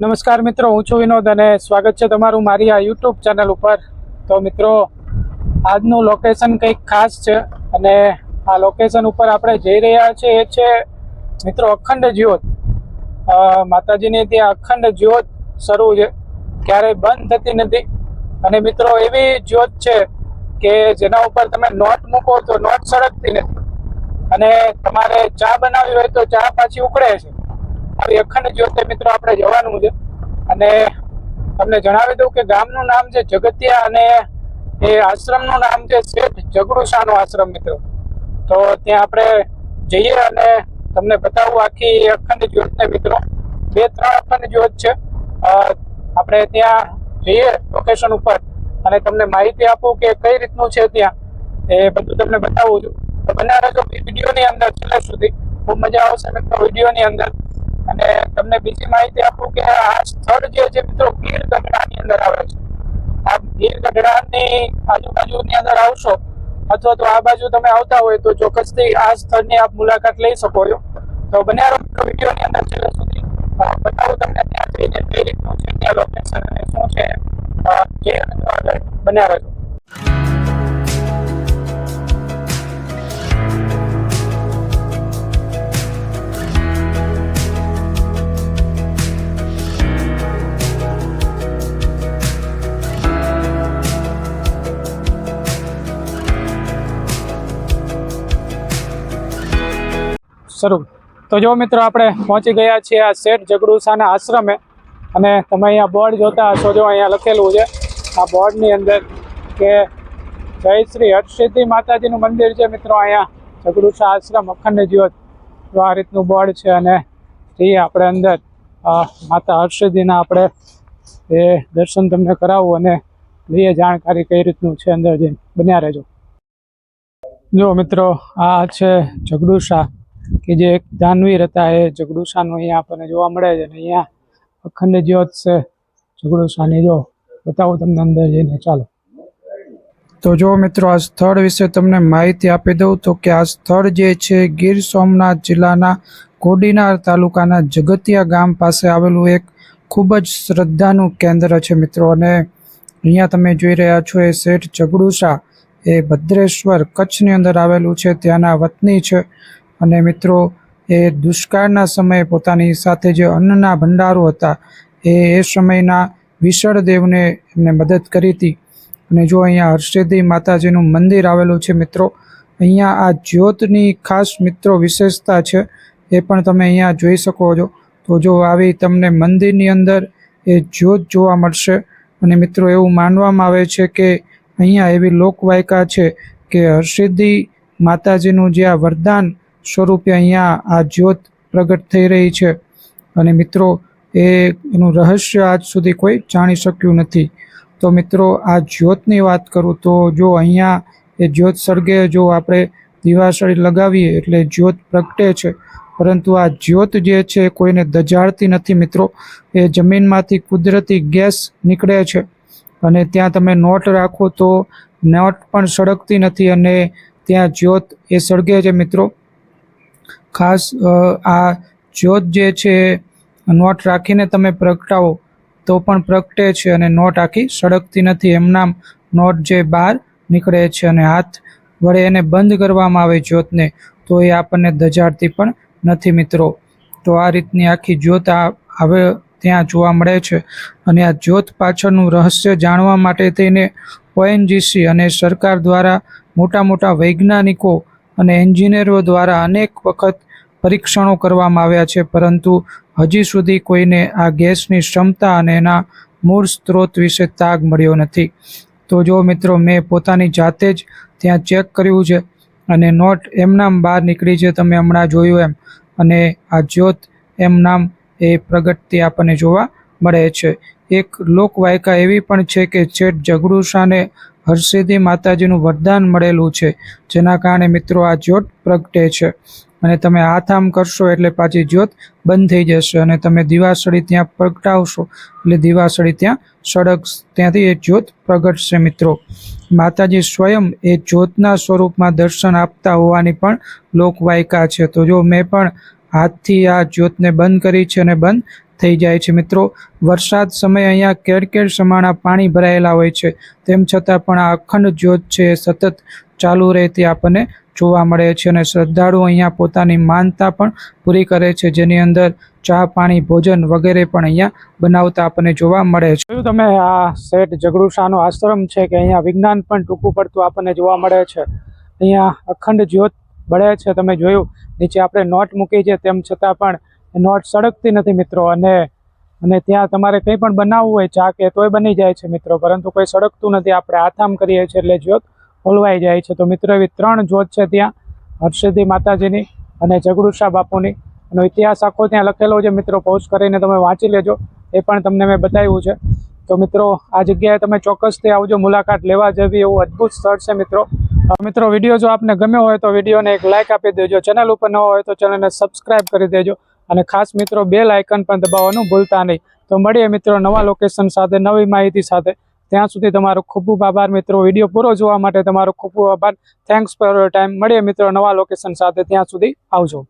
નમસ્કાર મિત્રો, હું છું વિનોદ અને સ્વાગત છે તમારું મારી આ યુટ્યુબ ચેનલ ઉપર. તો મિત્રો, આજનું લોકેશન કંઈક ખાસ છે અને આ લોકેશન ઉપર આપણે જઈ રહ્યા છીએ એ છે મિત્રો અખંડ જ્યોત. માતાજીની ત્યાં અખંડ જ્યોત શરૂ છે. ક્યારેય બંધ થતી નથી. અને મિત્રો, એવી જ્યોત છે કે જેના ઉપર તમે નોટ મૂકો તો નોટ સળગતી નથી. અને તમારે ચા બનાવવી હોય તો ચા પાછી ઉકળે છે. આવી અખંડ જ્યોતે મિત્રો, આપણે જવાનું છે. અને તમને જણાવી દઉં કે ગામનું નામ છે જગતિયા અને એ આશ્રમનું નામ છે શેઠ જગડુશાનો આશ્રમ મિત્રો. તો ત્યાં આપણે જઈએ અને તમને બતાવું આખી અખંડ જ્યોતને મિત્રો. બે, ત્રણ અખંડ જ્યોત છે. આપણે ત્યાં જઈએ લોકેશન ઉપર. અને તમને માહિતી આપું કે કઈ રીતનું છે ત્યાં. એ બધું તમને બતાવું છું. તો બન્યા રહેજો વિડીયોની અંદર છેલ્લે સુધી. ખૂબ મજા આવશે મિત્રો વિડીયોની અંદર. અને તમને બીજી માહિતી આપું કે આ સ્થળ જે છે મિત્રો, ગીર ગઢડાની અંદર આવે છે. આ ગીર ગઢડાની આજુબાજુની અંદર આવશો, અથવા તો આ બાજુ તમે આવતા હોય તો ચોક્કસથી આ સ્થળની આપ મુલાકાત લઈ શકો છો. તો બન્યા રહો મિત્રો વિડીયોની અંદર છેલ્લે સુધી. બતાવું તમને ત્યાં જઈને કઈ રીતનું છે, ત્યાં લોકેશન અને શું છે. બને જે બન્યા રહેજો. શરૂ તો જો મિત્રો આપણે પહોંચી ગયા છીએ આ શેઠ જગડુસાના આશ્રમે અને તમે અહીંયા બોર્ડ જોતા હશો, જો અહીંયા લખેલું છે, આ બોર્ડની અંદર કે જય શ્રી હર્ષિદ્ધિ માતાજીનું મંદિર છે મિત્રો અહીંયા, જગડુસા આશ્રમ અખંડ જ્યોત. તો આ રીતનું બોર્ડ છે અને એ આપણે અંદર માતા હર્ષિદ્ધિના આપણે એ દર્શન તમને કરાવું અને લઈએ જાણકારી કઈ રીતનું છે અંદર જઈને. બન્યા રહેજો. જો મિત્રો, આ છે જગડુસા કે જે એક દાનવીર હતા એ જગડુસાનું અહીંયા આપણને જોવા મળે છે અને અહીંયા અખંડ જ્યોત છે. જગડુસાની જો બતાવો તમને અંદર જઈને, ચાલો. તો જો મિત્રો, આ સ્થળ વિશે તમને માહિતી આપી દઉં તો કે આ સ્થળ જે છે, ગીર સોમનાથ જિલ્લાના કોડીનાર તાલુકાના જગતિયા ગામ પાસે આવેલું એક ખૂબ જ શ્રદ્ધાનું કેન્દ્ર છે મિત્રો. અને અહીંયા તમે જોઈ રહ્યા છો, એ શેઠ જગડુસા એ ભદ્રેશ્વર કચ્છની અંદર આવેલું છે. ત્યાંના વતની છે. અને મિત્રો, એ દુષ્કાળના સમયે પોતાની સાથે જે અન્નના ભંડારો હતા, એ એ સમયના વિશળ દેવને એમને મદદ કરી હતી. અને જો અહીંયા હર્ષિદ્ધિ માતાજીનું મંદિર આવેલું છે મિત્રો, અહીંયા આ જ્યોતની ખાસ મિત્રો વિશેષતા છે, એ પણ તમે અહીંયા જોઈ શકો છો. તો જો આવી તમને મંદિરની અંદર એ જ્યોત જોવા મળશે. અને મિત્રો, એવું માનવામાં આવે છે કે અહીંયા એવી લોકવાયકા છે કે હર્ષિદ્ધિ માતાજીનું જે આ વરદાન સ્વરૂપે અહીંયા આ જ્યોત પ્રગટ થઈ રહી છે. અને મિત્રો, એ એનું રહસ્ય આજ સુધી કોઈ જાણી શક્યું નથી. તો મિત્રો, આ જ્યોતની વાત કરું તો જો અહીંયા એ જ્યોત સળગે, જો આપણે દિવાસળી લગાવીએ એટલે જ્યોત પ્રગટે છે. પરંતુ આ જ્યોત જે છે કોઈને દજાડતી નથી મિત્રો. એ જમીનમાંથી કુદરતી ગેસ નીકળે છે. અને ત્યાં તમે નોટ રાખો તો નોટ પણ સળગતી નથી અને ત્યાં જ્યોત એ સળગે છે મિત્રો. ખાસ આ જ્યોત જે છે, નોટ રાખીને તમે પ્રગટાવો, તો પણ પ્રગટે છે અને નોટ આખી સળગતી નથી. એમનામ નોટ જે બહાર નીકળે છે અને હાથ વડે એને બંધ કરવામાં આવે જ્યોતને, તો એ આપણને ધજાડતી પણ નથી મિત્રો. તો આ રીતની આખી જ્યોત આ, હવે ત્યાં જોવા મળે છે અને આ જ્યોત પાછળનું રહસ્ય જાણવા માટે થઈને ઓએનજીસી અને સરકાર દ્વારા મોટા મોટા વૈજ્ઞાનિકો અને એન્જિનિયરો દ્વારા અનેક વખત પરીક્ષણો કરવામાં આવ્યા છે, પરંતુ હજી સુધી કોઈને આ ગેસની ક્ષમતા અને એના મૂળ સ્ત્રોત વિશે તાગ મળ્યો નથી. તો જો મિત્રો, મેં પોતાની જાતે જ ત્યાં ચેક કર્યું છે અને નોટ એમનામ બહાર નીકળી છે, તમે હમણાં જોયું એમ. અને આ જ્યોત એમ નામ એ પ્રગટતી આપણને જોવા મળે છે. એક લોકવાયકા એવી પણ છે કે છેટ જગડુશાને હર્ષિદ્ધિ માતાજીનું વરદાન મળેલું છે, જેના કારણે મિત્રો આ જ્યોત પ્રગટે છે. અને તમે હાથ આમ કરશો એટલે પાછી જ્યોત બંધ થઈ જશે અને તમે દિવાસળી ત્યાં પ્રગટાવશો એટલે દિવાસળી ત્યાં સડક ત્યાંથી એ જ્યોત પ્રગટશે મિત્રો. માતાજી સ્વયં એ જ્યોતના સ્વરૂપમાં દર્શન આપતા હોવાની પણ લોકવાયકા છે. તો જો મેં પણ હાથથી આ જ્યોતને બંધ કરી છે અને બંધ થઈ જાય છે. મિત્રો, વરસાદ સમયે અહીંયા કેર સમાણા પાણી ભરાયેલા હોય છે. તેમ છતાં પણ આ અખંડ જ્યોત છે એ સતત ચાલુ રહેતી આપણને જોવા મળે છે અને શ્રદ્ધાળુ અહીંયા પોતાની માનતા પણ પૂરી કરે છે. જેની અંદર ચા, પાણી, ભોજન વગેરે પણ અહીંયા બનાવતા આપણને જોવા મળે છે. તમે આ શેઠ જગડુશાનો આશ્રમ છે કે અહીંયા વિજ્ઞાન પણ ટૂંકું પડતું આપણને જોવા મળે છે? અહીંયા અખંડ જ્યોત બળે છે. તમે જોયું, નીચે આપણે નોટ મૂકી છે. તેમ છતાં પણ નોટ સળગતી નથી મિત્રો. અને અને ત્યાં તમારે કંઈ પણ બનાવવું હોય ચા કે તોય બની જાય છે મિત્રો. પરંતુ કોઈ સળગતું નથી. આપણે આથામ કરીએ છીએ એટલે જ્યોત ઓલવાઈ જાય છે. તો મિત્રો, એવી ત્રણ જ્યોત છે ત્યાં. હર્ષદી માતાજીની અને જગડુશા બાપુની. એનો ઇતિહાસ આખો ત્યાં લખેલો છે મિત્રો. પોઝ કરીને તમે વાંચી લેજો. એ પણ તમને મેં બતાવ્યું છે. તો મિત્રો, આ જગ્યાએ તમે ચોક્કસથી આવજો. મુલાકાત લેવા જેવી એવું અદ્ભુત સ્થળ છે મિત્રો. મિત્રો, વીડિયો જો આપને ગમ્યો હોય તો વિડીયોને એક લાઇક આપી દેજો. ચેનલ ઉપર ન હોય તો ચેનલને સબસ્ક્રાઈબ કરી દેજો. અને ખાસ મિત્રો બેલ આઇકન પણ દબાવવાનું ભૂલતા નહીં. તો મળીએ મિત્રો નવા લોકેશન સાથે, નવી માહિતી સાથે. ત્યાં સુધી તમારો ખૂબ ખૂબ આભાર મિત્રો. વીડિયો પૂરો જોવા માટે તમારો ખૂબ ખૂબ આભાર. થેન્ક્સ ફોર યોર ટાઈમ મળીએ મિત્રો નવા લોકેશન સાથે. ત્યાં સુધી આવજો.